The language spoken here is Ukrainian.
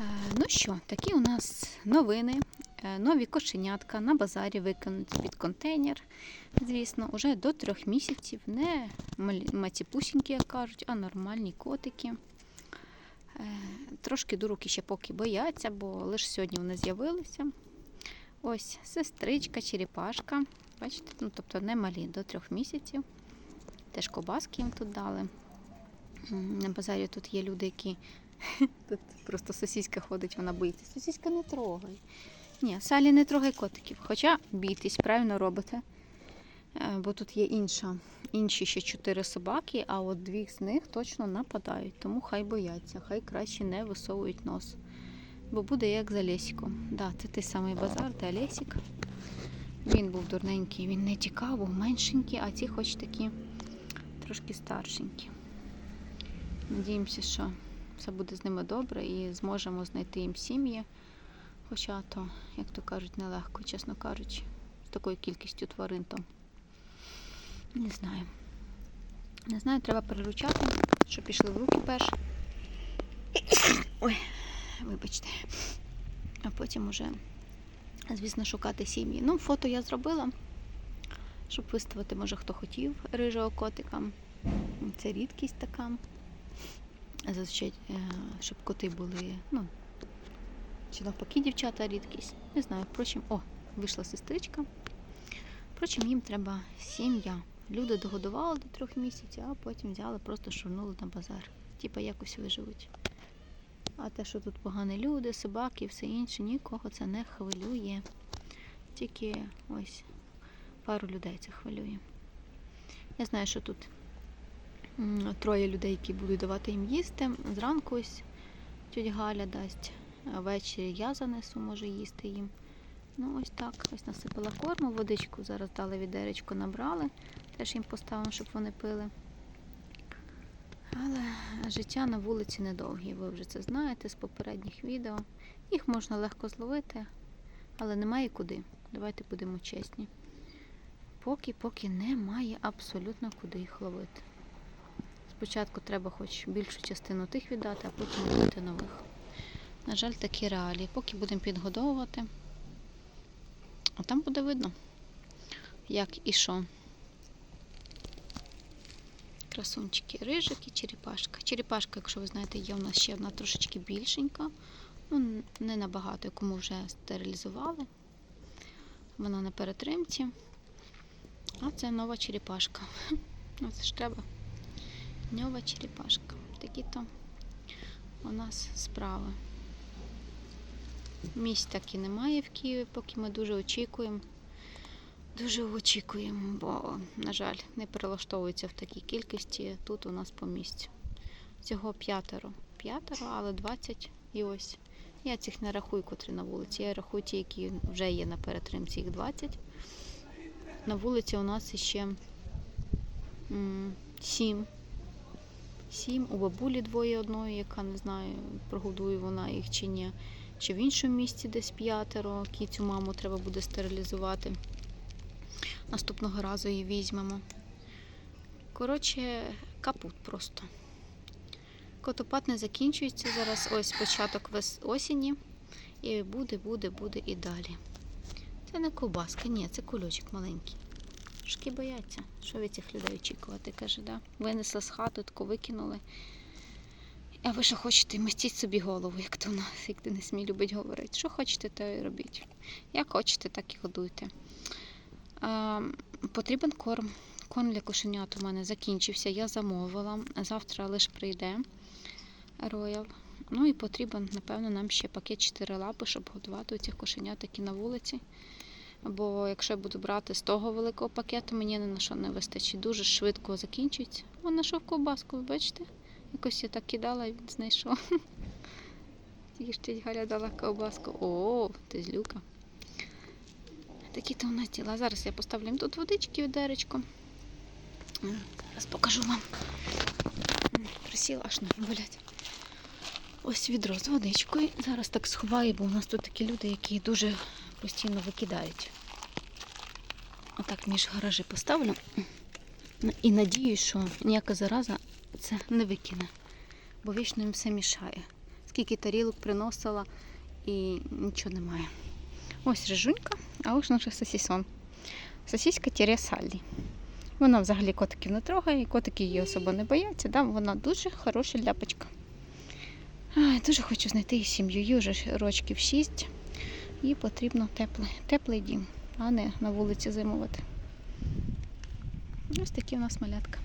Е, Ну що, такі у нас новини. Е, Нові кошенятка на базарі викинуті під контейнер. Звісно, уже до трьох місяців. Не маціпусінькі, як кажуть, а нормальні котики. Е, Трошки до руки ще поки бояться, бо лише сьогодні вони з'явилися. Ось сестричка, черепашка. Бачите, ну, тобто не малі до трьох місяців. Теж кобаски їм тут дали. На базарі тут є люди, які Тут просто сусідська ходить, вона боїться. Сусідська не трогай. Ні, Салі не трогай котиків. Хоча бійтесь, правильно робите. Е, Бо тут є інша, інші ще чотири собаки, а от дві з них точно нападають. Тому хай бояться, хай краще не висовують нос. Бо буде як за Лесіком. Да, це той самий базар, де Лесік. Він був дурненький, він не тікав, був меншенький, а ці хоч такі трошки старшенькі. Надіємося, що все буде з ними добре і зможемо знайти їм сім'ї. Хоча то, як то кажуть, нелегко, чесно кажучи, з такою кількістю тварин то не знаю. Не знаю, треба переручати, щоб пішли в руки перш. Ой, вибачте. А потім уже, звісно, шукати сім'ї. Ну, фото я зробила, щоб виставити, може, хто хотів рижого котика. Це рідкість така. Зазвичай, е, щоб коти були, ну, чи навпаки дівчата рідкість. Не знаю. Впрочем, о, вийшла сестричка. Впрочем, їм треба сім'я. Люди догодували до трьох місяців, а потім взяли, просто шурнули на базар. Типа якось виживуть. А те, що тут погані люди, собаки і все інше, нікого це не хвилює. Тільки ось пару людей це хвилює. Я знаю, що тут троє людей, які будуть давати їм їсти. Зранку ось тьотя Галя дасть, а ввечері я занесу, може їсти їм. Ну, ось так. Ось насипала корму, водичку зараз дали відеречко, набрали. Теж їм поставимо, щоб вони пили. Але життя на вулиці недовгі, ви вже це знаєте з попередніх відео. Їх можна легко зловити, але немає куди. Давайте будемо чесні. Поки, поки немає абсолютно куди їх ловити. Спочатку треба хоч більшу частину тих віддати, а потім ловити нових. На жаль, такі реалії. Поки будемо підгодовувати, а там буде видно, як і що. Красунчики, рижики, черепашка. Черепашка, якщо ви знаєте, є у нас ще одна трошечки більшенька. Ну, не набагато, яку ми вже стерилізували. Вона на перетримці. А це нова черепашка. Ну, це ж треба. Нова черепашка. Такі то у нас справи. Місць так і немає в Києві, поки ми дуже очікуємо. Дуже очікуємо, бо, на жаль, не перелаштовується в такій кількості тут у нас по місцю. Всього п'ятеро. П'ятеро, але 20 і ось. Я цих не рахую, котрі на вулиці. Я рахую ті, які вже є на перетримці, їх 20. На вулиці у нас ще 7. Сім. У бабулі двоє одної, яка не знаю, прогодує вона їх чи ні. Чи в іншому місці десь п'ятеро. Кіцю маму треба буде стерилізувати. Наступного разу її візьмемо. Коротше, капут просто. Котопад не закінчується. Зараз ось початок осені. І буде, буде, буде і далі. Це не ковбаска, ні, це кульочок маленький. Трошки бояться, що від цих людей очікувати, каже, да? Винесли з хати, тако викинули. А ви що хочете, мистіть собі голову, як то у нас, як Денис мій любить говорити. Що хочете, то і робіть. Як хочете, так і годуйте. А, потрібен корм. Корм для кошенят у мене закінчився, я замовила. Завтра лише прийде роял. Ну і потрібен, напевно, нам ще пакет 4 лапи, щоб годувати цих кошенят, які на вулиці. Бо якщо я буду брати з того великого пакету, мені ні на що не вистачить. Дуже швидко закінчується. О, знайшов ковбаску, бачите? Якось я так кидала, і він знайшов. Тільки тітя Галя дала ковбаску. О, ти злюка. Такі то у нас діла. Зараз я поставлю їм тут водички відеречко. Зараз покажу вам. Присіла, аж ноги болять. Ось відро з водичкою. Зараз так сховаю, бо у нас тут такі люди, які дуже постійно викидають. Отак між гаражі поставлю. І надіюсь, що ніяка зараза це не викине, бо вічно їм все мішає. Скільки тарілок приносила і нічого немає. Ось рижунька, а ось наша сосісон. Сосіська тіре Саллі. Вона взагалі котиків не трогає, котики її особо не бояться. Да? Вона дуже хороша ляпочка. Дуже хочу знайти її сім'ю. Вже рочків 6. Їй потрібно теплий, теплий дім, а не на вулиці зимувати. Ось такі у нас малятка.